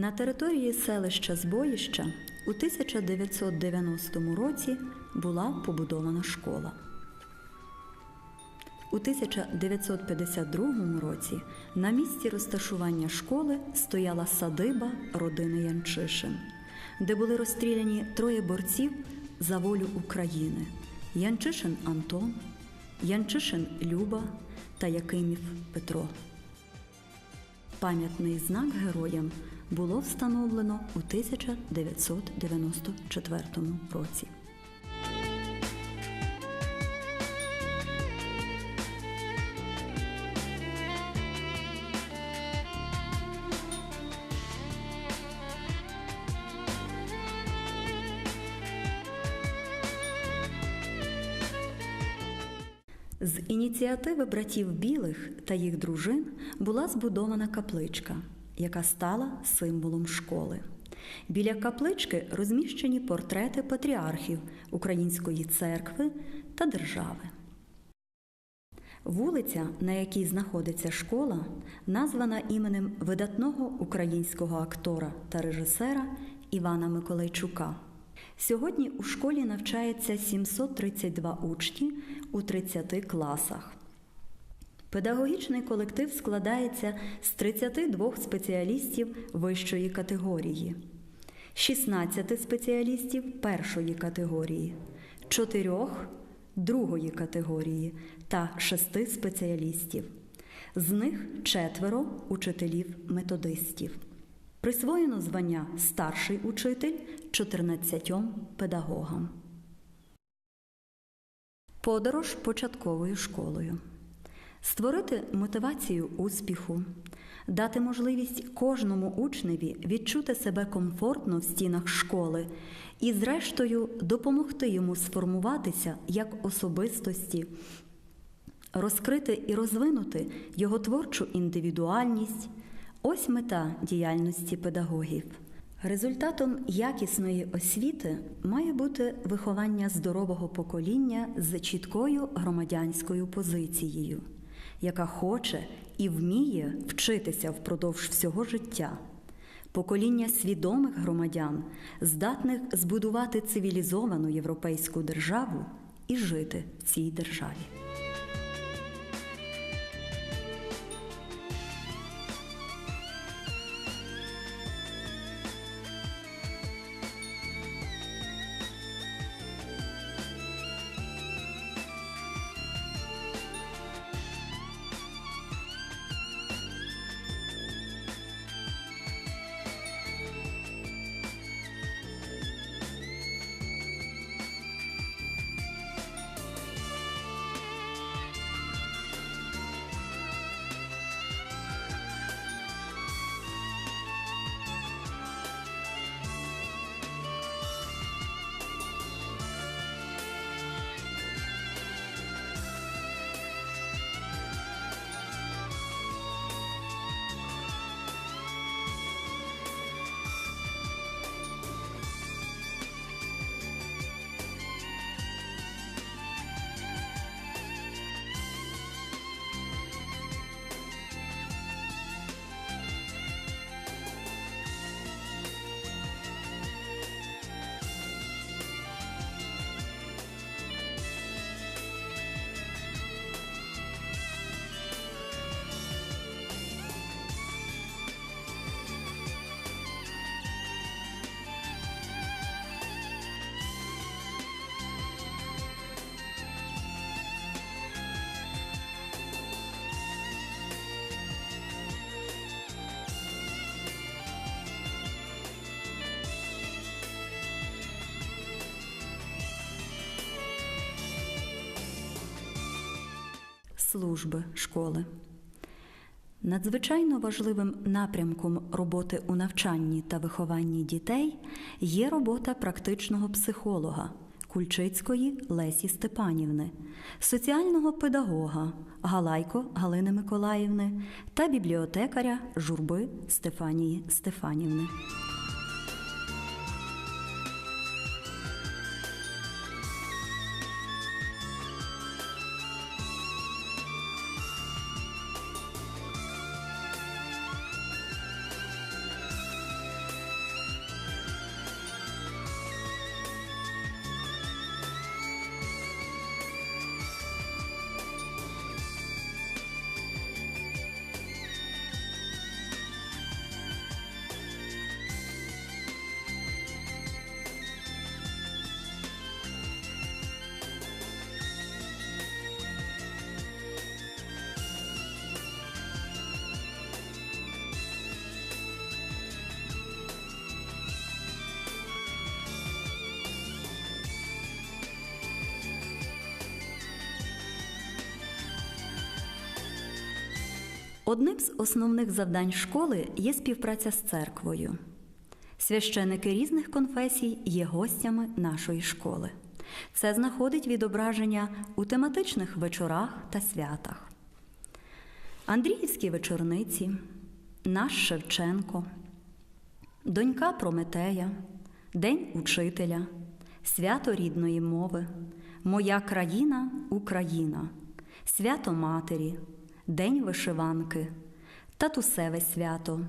На території селища Збоїща у 1990 році була побудована школа. У 1952 році на місці розташування школи стояла садиба родини Янчишин, де були розстріляні троє борців за волю України: Янчишин Антон, Янчишин Люба та Якимів Петро. Пам'ятний знак героям було встановлено у 1994 році. З ініціативи братів білих та їх дружин була збудована капличка, яка стала символом школи. Біля каплички розміщені портрети патріархів Української церкви та держави. Вулиця, на якій знаходиться школа, названа іменем видатного українського актора та режисера Івана Миколайчука. Сьогодні у школі навчається 732 учні у 30 класах. Педагогічний колектив складається з 32 спеціалістів вищої категорії, 16 спеціалістів першої категорії, 4 другої категорії та 6 спеціалістів. З них четверо учителів-методистів. Присвоєно звання старший учитель 14 педагогам. Подорож початковою школою. Створити мотивацію успіху, дати можливість кожному учневі відчути себе комфортно в стінах школи і, зрештою, допомогти йому сформуватися як особистості, розкрити і розвинути його творчу індивідуальність. Ось мета діяльності педагогів. Результатом якісної освіти має бути виховання здорового покоління з чіткою громадянською позицією, яка хоче і вміє вчитися впродовж всього життя. Покоління свідомих громадян, здатних збудувати цивілізовану європейську державу і жити в цій державі. Служби школи. Надзвичайно важливим напрямком роботи у навчанні та вихованні дітей є робота практичного психолога Кульчицької Лесі Степанівни, соціального педагога Галайко Галини Миколаївни та бібліотекаря Журби Стефанії Стефанівни. Одним з основних завдань школи є співпраця з церквою. Священики різних конфесій є гостями нашої школи. Це знаходить відображення у тематичних вечорах та святах. Андріївські вечорниці, наш Шевченко, донька Прометея, День учителя, свято рідної мови, Моя країна Україна, свято Матері, День вишиванки, Татусеве свято,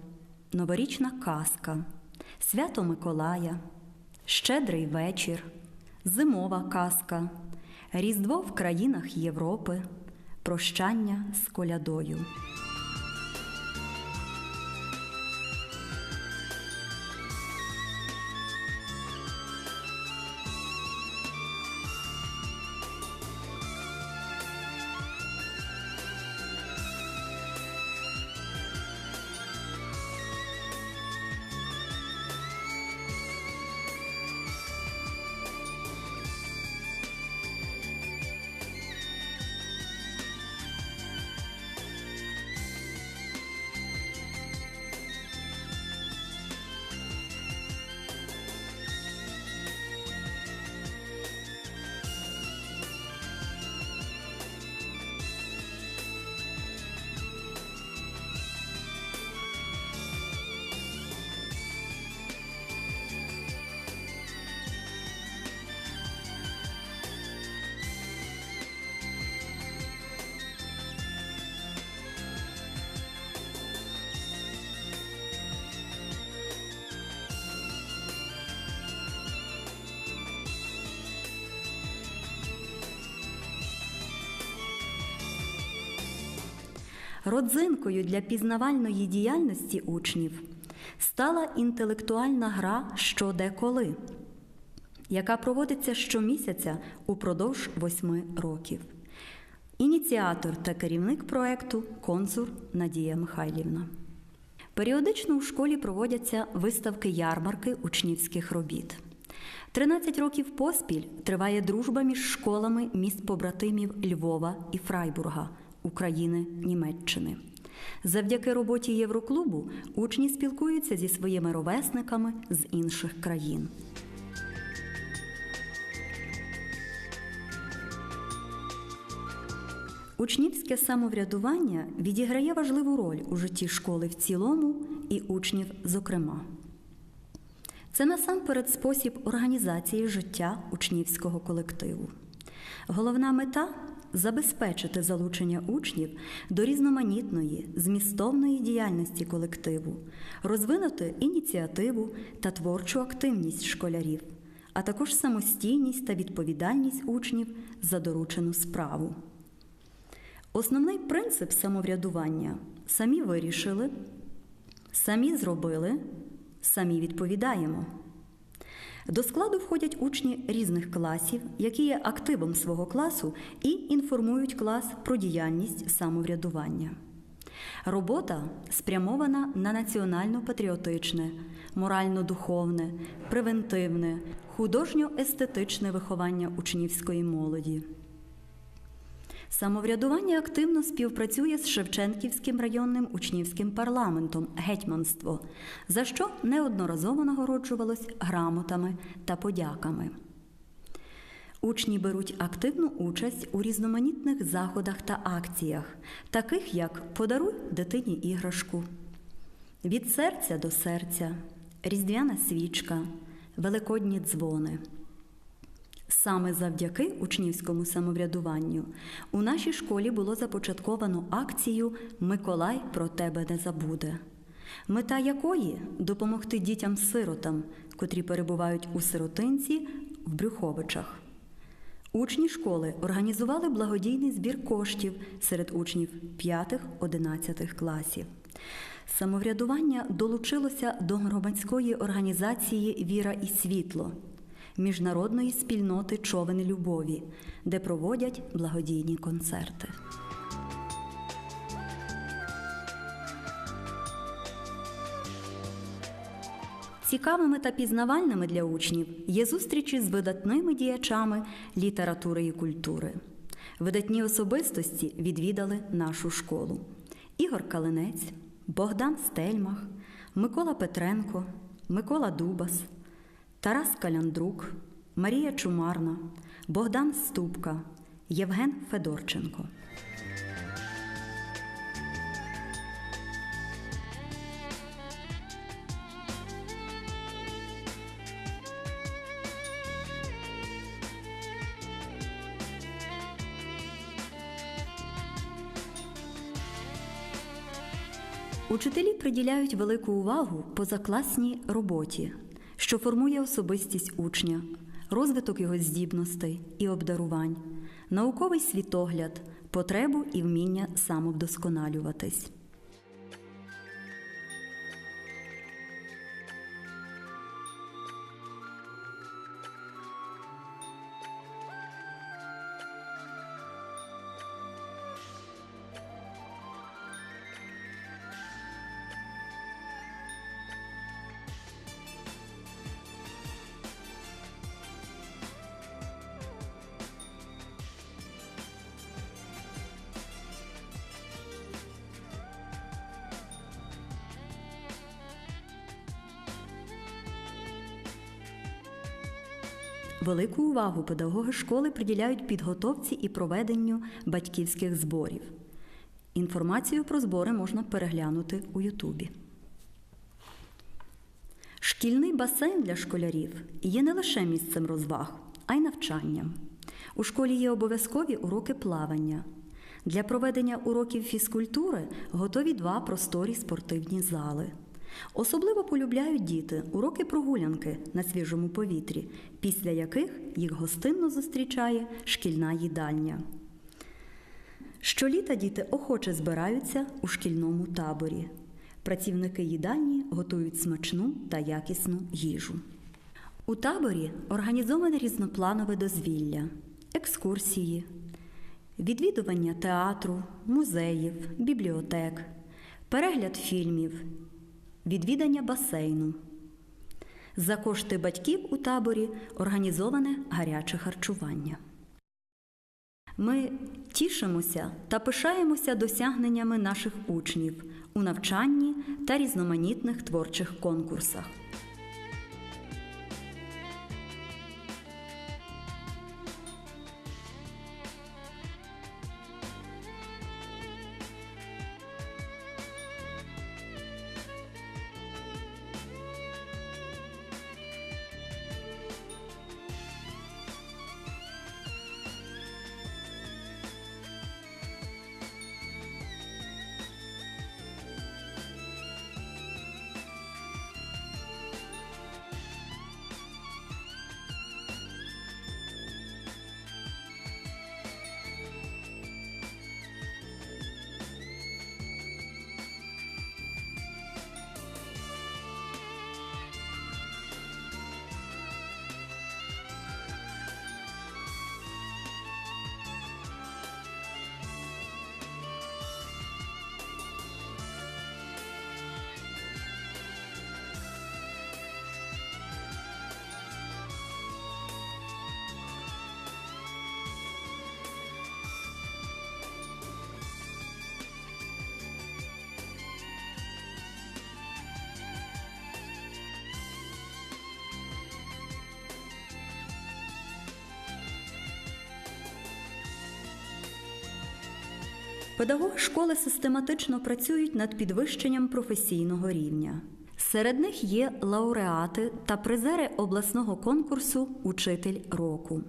Новорічна казка, свято Миколая, Щедрий вечір, Зимова казка, Різдво в країнах Європи, Прощання з колядою. Родзинкою для пізнавальної діяльності учнів стала інтелектуальна гра «Що де коли», яка проводиться щомісяця упродовж восьми років. Ініціатор та керівник проекту консур Надія Михайлівна. Періодично у школі проводяться виставки ярмарки учнівських робіт. 13 років поспіль триває дружба між школами міст побратимів Львова і Фрайбурга України Німеччини. Завдяки роботі Євроклубу учні спілкуються зі своїми ровесниками з інших країн. Учнівське самоврядування відіграє важливу роль у житті школи в цілому і учнів зокрема. Це насамперед спосіб організації життя учнівського колективу. Головна мета забезпечити залучення учнів до різноманітної, змістовної діяльності колективу, розвинути ініціативу та творчу активність школярів, а також самостійність та відповідальність учнів за доручену справу. Основний принцип самоврядування самі вирішили, самі зробили, самі відповідаємо. До складу входять учні різних класів, які є активом свого класу і інформують клас про діяльність самоврядування. Робота спрямована на національно-патріотичне, морально-духовне, превентивне, художньо-естетичне виховання учнівської молоді. Самоврядування активно співпрацює з Шевченківським районним учнівським парламентом гетьманство, за що неодноразово нагороджувалось грамотами та подяками. Учні беруть активну участь у різноманітних заходах та акціях, таких як Подаруй дитині іграшку, від серця до серця, Різдвяна свічка, Великодні дзвони. Саме завдяки учнівському самоврядуванню у нашій школі було започатковано акцію Миколай про тебе не забуде, мета якої допомогти дітям-сиротам, котрі перебувають у сиротинці в Брюховичах. Учні школи організували благодійний збір коштів серед учнів 5-11 класів. Самоврядування долучилося до громадської організації Віра і світло міжнародної спільноти човен любові, де проводять благодійні концерти. Цікавими та пізнавальними для учнів є зустрічі з видатними діячами літератури і культури. Видатні особистості відвідали нашу школу. Ігор Калинець, Богдан Стельмах, Микола Петренко, Микола Дубас, Тарас Каляндрук, Марія Чумарна, Богдан Ступка, Євген Федорченко. Учителі приділяють велику увагу позакласній роботі, що формує особистість учня, розвиток його здібностей і обдарувань, науковий світогляд, потребу і вміння самовдосконалюватись. Велику увагу педагоги школи приділяють підготовці і проведенню батьківських зборів. Інформацію про збори можна переглянути у Ютубі. Шкільний басейн для школярів є не лише місцем розваг, а й навчанням. У школі є обов'язкові уроки плавання. Для проведення уроків фізкультури готові два просторі спортивні зали. Особливо полюбляють діти уроки прогулянки на свіжому повітрі, після яких їх гостинно зустрічає шкільна їдальня. Щоліта діти охоче збираються у шкільному таборі. Працівники їдальні готують смачну та якісну їжу. У таборі організоване різнопланове дозвілля, екскурсії, відвідування театру, музеїв, бібліотек, перегляд фільмів, відвідання басейну. За кошти батьків у таборі організоване гаряче харчування. Ми тішимося та пишаємося досягненнями наших учнів у навчанні та різноманітних творчих конкурсах. Педагоги школи систематично працюють над підвищенням професійного рівня. Серед них є лауреати та призери обласного конкурсу Учитель року.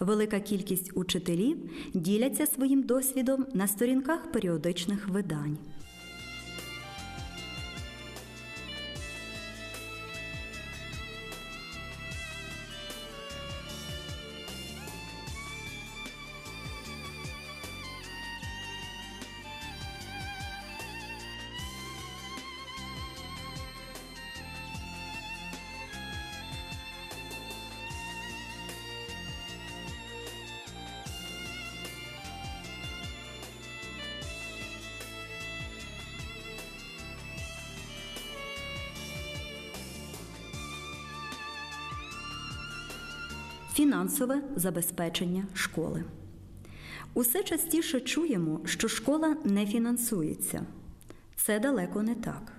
Велика кількість учителів діляться своїм досвідом на сторінках періодичних видань. Фінансове забезпечення школи. Усе частіше чуємо, що школа не фінансується. Це далеко не так.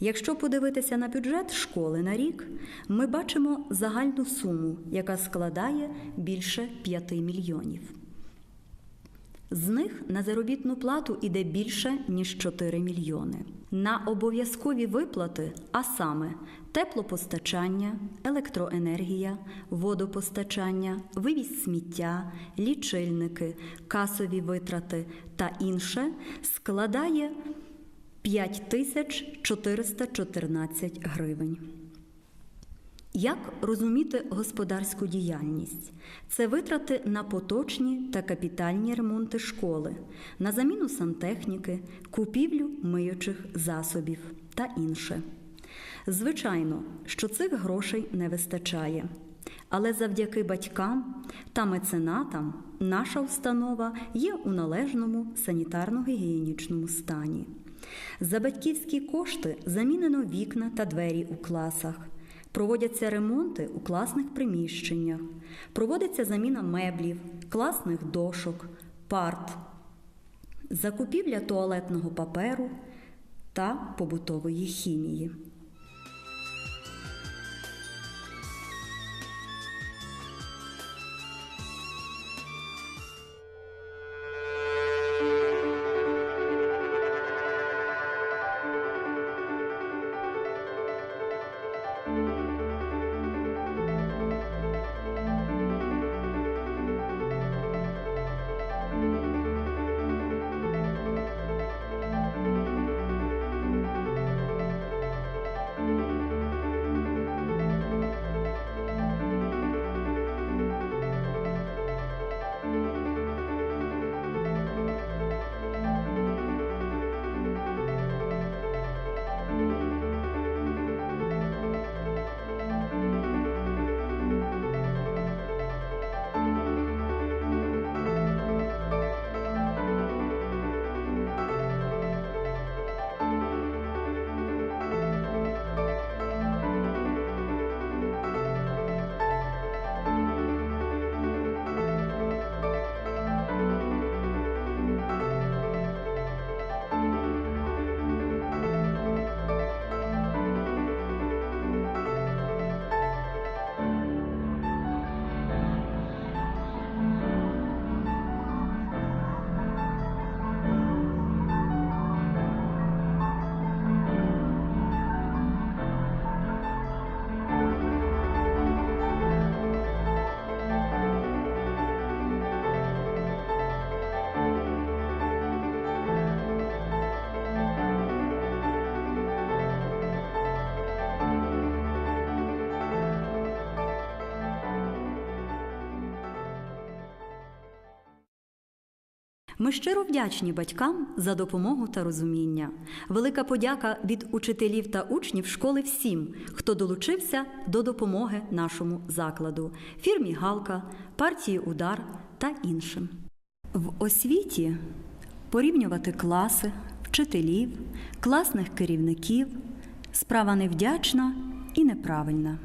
Якщо подивитися на бюджет школи на рік, ми бачимо загальну суму, яка складає більше 5 мільйонів. З них на заробітну плату іде більше ніж 4 мільйони. На обов'язкові виплати, а саме теплопостачання, електроенергія, водопостачання, вивіз сміття, лічильники, касові витрати та інше складає 5414 гривень. Як розуміти господарську діяльність? Це витрати на поточні та капітальні ремонти школи, на заміну сантехніки, купівлю миючих засобів та інше. Звичайно, що цих грошей не вистачає. Але завдяки батькам та меценатам наша установа є у належному санітарно-гігієнічному стані. За батьківські кошти замінено вікна та двері у класах. Проводяться ремонти у класних приміщеннях, проводиться заміна меблів, класних дошок, парт, закупівля туалетного паперу та побутової хімії. Ми щиро вдячні батькам за допомогу та розуміння. Велика подяка від учителів та учнів школи всім, хто долучився до допомоги нашому закладу, фірмі Галка, партії Удар та іншим. В освіті порівнювати класи, вчителів, класних керівників справа невдячна і неправильна.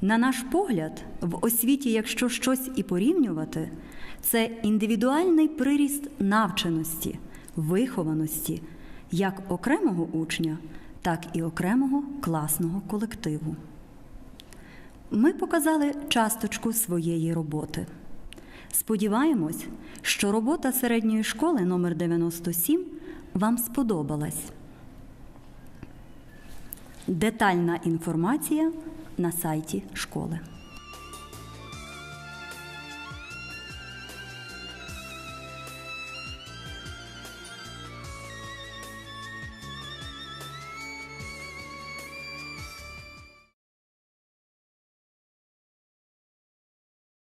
На наш погляд, в освіті, якщо щось і порівнювати, це індивідуальний приріст навченості, вихованості як окремого учня, так і окремого класного колективу. Ми показали часточку своєї роботи. Сподіваємось, що робота середньої школи номер 97 вам сподобалась. Детальна інформація на сайті школи.